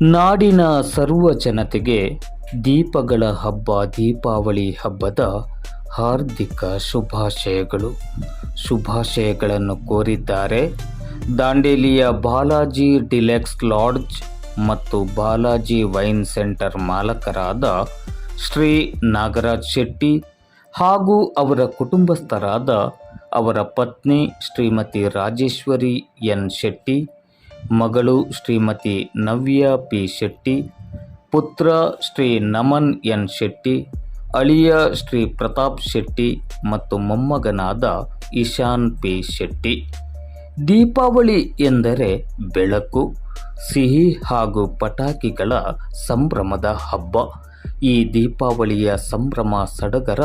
ನಾಡಿನ ಸರ್ವ ಜನತೆಗೆ ದೀಪಗಳ ಹಬ್ಬ, ದೀಪಾವಳಿ ಹಬ್ಬದ ಹಾರ್ದಿಕ ಶುಭಾಶಯಗಳು. ಶುಭಾಶಯಗಳನ್ನು ಕೋರಿದ್ದಾರೆ ದಾಂಡೇಲಿಯ ಬಾಲಾಜಿ ಡಿಲೆಕ್ಸ್ ಲಾಡ್ಜ್ ಮತ್ತು ಬಾಲಾಜಿ ವೈನ್ ಸೆಂಟರ್ ಮಾಲಕರಾದ ಶ್ರೀ ನಾಗರಾಜ್ ಶೆಟ್ಟಿ ಹಾಗೂ ಅವರ ಕುಟುಂಬಸ್ಥರಾದ ಅವರ ಪತ್ನಿ ಶ್ರೀಮತಿ ರಾಜೇಶ್ವರಿ ಎನ್ ಶೆಟ್ಟಿ ಮಗಳು ಶ್ರೀಮತಿ ನವ್ಯ ಪಿ ಶೆಟ್ಟಿ, ಪುತ್ರ ಶ್ರೀ ನಮನ್ ಎನ್ ಶೆಟ್ಟಿ, ಅಳಿಯ ಶ್ರೀ ಪ್ರತಾಪ್ ಶೆಟ್ಟಿ ಮತ್ತು ಮೊಮ್ಮಗನಾದ ಇಶಾನ್ ಪಿ ಶೆಟ್ಟಿ. ದೀಪಾವಳಿ ಎಂದರೆ ಬೆಳಕು, ಸಿಹಿ ಹಾಗೂ ಪಟಾಕಿಗಳ ಸಂಭ್ರಮದ ಹಬ್ಬ. ಈ ದೀಪಾವಳಿಯ ಸಂಭ್ರಮ ಸಡಗರ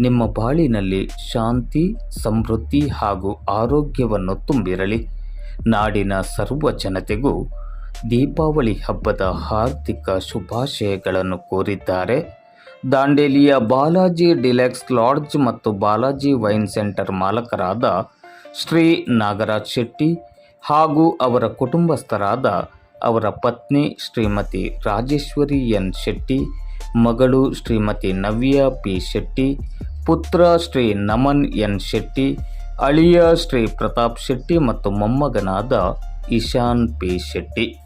ನಿಮ್ಮ ಬಾಳಿನಲ್ಲಿ ಶಾಂತಿ, ಸಮೃದ್ಧಿ ಹಾಗೂ ಆರೋಗ್ಯವನ್ನು ತುಂಬಿರಲಿ. ನಾಡಿನ ಸರ್ವ ಜನತೆಗೂ ದೀಪಾವಳಿ ಹಬ್ಬದ ಹಾರ್ದಿಕ ಶುಭಾಶಯಗಳನ್ನು ಕೋರಿದ್ದಾರೆ. ದಾಂಡೇಲಿಯ ಬಾಲಾಜಿ ಡಿಲೆಕ್ಸ್ ಲಾಡ್ಜ್ ಮತ್ತು ಬಾಲಾಜಿ ವೈನ್ ಸೆಂಟರ್ ಮಾಲಕರಾದ ಶ್ರೀ ನಾಗರಾಜ್ ಶೆಟ್ಟಿ ಹಾಗೂ ಅವರ ಕುಟುಂಬಸ್ಥರಾದ ಅವರ ಪತ್ನಿ ಶ್ರೀಮತಿ ರಾಜೇಶ್ವರಿ ಎನ್ ಶೆಟ್ಟಿ, ಮಗಳು ಶ್ರೀಮತಿ ನವ್ಯ ಪಿ ಶೆಟ್ಟಿ, ಪುತ್ರ ಶ್ರೀ ನಮನ್ ಎನ್ ಶೆಟ್ಟಿ ಅಳಿಯ ಶ್ರೀ ಪ್ರತಾಪ್ ಶೆಟ್ಟಿ ಮತ್ತು ಮೊಮ್ಮಗನಾದ ಇಶಾನ್ ಪಿ ಶೆಟ್ಟಿ.